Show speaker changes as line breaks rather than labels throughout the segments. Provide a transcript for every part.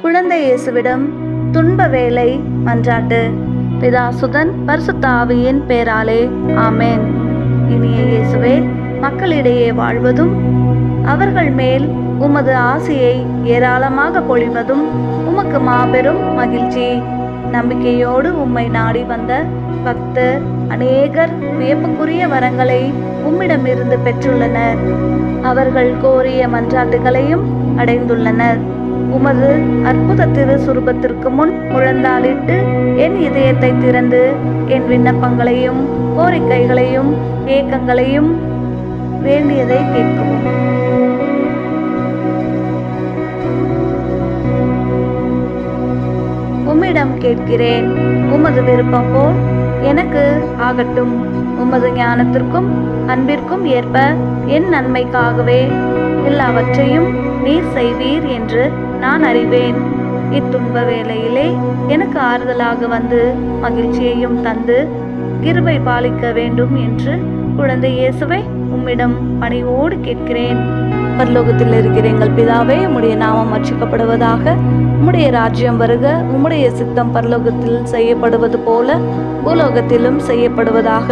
குழந்தை இயேசுவிடம் துன்ப வேலை மன்றாட்டு. பிதா சுதன் பரிசுத்த பேராலே ஆமேன். இனிய இயேசுவே மக்களிடையே வாழ்வதும் அவர்கள் மேல் உமது ஆசையை ஏராளமாக பொழிவதும் உமக்கு மாபெரும் மகிழ்ச்சி. நம்பிக்கையோடு உம்மை நாடி வந்த பக்தர் அநேகர் வியப்புக்குரிய வரங்களை உம்மிடமிருந்து பெற்றுள்ளனர். அவர்கள் கோரிய மன்றாட்டுகளையும் அடைந்துள்ளனர். உமது அற்புத திரு சுரூபத்திற்கு முன் முழந்தாளிட்டு என் இதயத்தை திறந்து என் விண்ணப்பங்களையும் கோரிக்கைகளையும் ஏக்கங்களையும் வேண்டியதை கேட்கவும் உம்மிடம் கேட்கிறேன். உமது விருப்பம் போல் எனக்கு ஆகட்டும். உமது ஞானத்திற்கும் அன்பிற்கும் ஏற்ப என் நன்மைக்காகவே எல்லாவற்றையும் நீர் செய்வீர் என்று நான் அறிவேன். இத்துன்ப வேளையிலே எனக்கு ஆறுதலாக வந்து மகிழ்ச்சியையும் தந்து கிருபை பாலிக்க வேண்டும் என்று குழந்தை இயேசுவை உம்மிடம் பணிவோடு கேட்கிறேன். பரலோகத்தில் இருக்கிற எங்கள் பிதாவே உம்முடைய நாமம் அர்ச்சிக்கப்படுவதாக உம்முடைய ராஜ்யம் வருக உம்முடைய சித்தம் பரலோகத்தில் செய்யப்படுவது போல பூலோகத்திலும் செய்யப்படுவதாக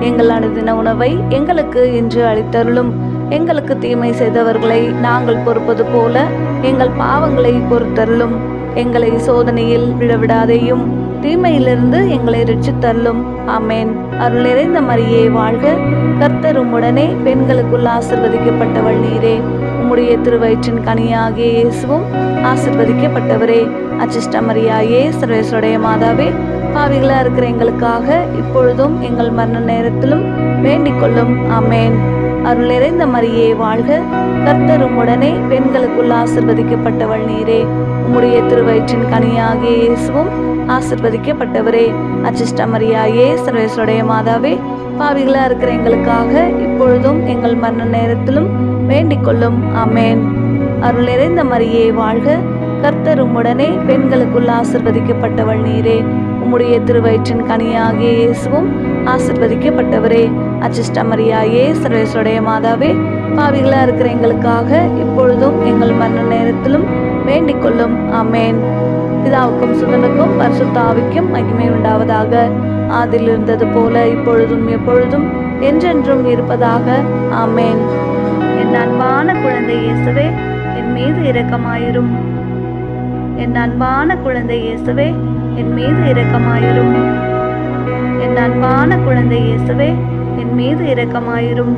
எங்கள் அனுதின உணவை எங்களுக்கு இன்று அளித்தருளும். எங்களுக்கு தீமை செய்தவர்களை நாங்கள் பொறுப்பது போல எங்கள் பாவங்களை பொறுத்தருளும். எங்களை சோதனையில் விழவிடாதேயும் தீமையிலிருந்து எங்களை ரட்சித்தருளும். அமேன் அருள் நிறைந்த மரியே வாழ்க. கர்த்தரும் உடனே பெண்களுக்குள் ஆசிர்வதிக்கப்பட்டவள் நீரே. உம்முடைய திருவயிற்றின் கனியாகிய இயேசுவும் ஆசிர்வதிக்கப்பட்டவரே. அச்சிஷ்ட மரியாயே மாதாவே பாவிகளாக இருக்கிற எங்களுக்காக இப்பொழுதும் எங்கள் மரண நேரத்திலும் வேண்டிக் கொள்ளும். அமேன் அருள் நிறைந்த மரியே வாழ்க. கர்த்தரும் உடனே பெண்களுக்குள் ஆசிர்வதிக்கப்பட்டவள் நீரே. உம்முடைய திருவயிற்றின் கனியாகிய இயேசுவும் ஆசிர்வதிக்கப்பட்டவரே. அச்சிஷ்ட மரியாயே சர்வேஸ்வடைய மாதாவே பாவிகளா இருக்கிற எங்களுக்காக இப்பொழுதும் எங்கள் மரண நேரத்திலும் வேண்டிக் கொள்ளும். அமேன் அருள் நிறைந்த மரியே வாழ்க. கர்த்தர் உம்முடனே பெண்களுக்குள் ஆசிர்வதிக்கப்பட்டவள் நீரே. உம்முடைய திருவயிற்றின் கனியாகிய இயேசுவும் ஆசிர்வதிக்கப்பட்டவரே. அச்சிஷ்ட மரியாயே மாதாவே பாவிகளா இருக்கிற எங்களுக்காக இப்பொழுதும் எங்கள் மரண நேரத்திலும் வேண்டிக் கொள்ளும் ஆமேன். பிதாவுக்கும் சுதனுக்கும் பரிசுத்தாவிக்கும் மகிமை உண்டாவதாக. அதில் இருந்தது போல இப்பொழுதும் எப்பொழுதும் என்றென்றும் இருப்பதாக. ஆமேன். என் அன்பான குழந்தை இயேசுவே என் மீது இரக்கமாயிரும். என் அன்பான குழந்தை இயேசுவே என் மீது இரக்கமாயிரும். என் அன்பான குழந்தை இயேசுவே என் மீது இரக்கமாயிரும்.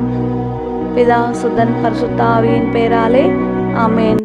பிதா சுதன் பரிசுத்தாவியின் பேராலே ஆமேன்.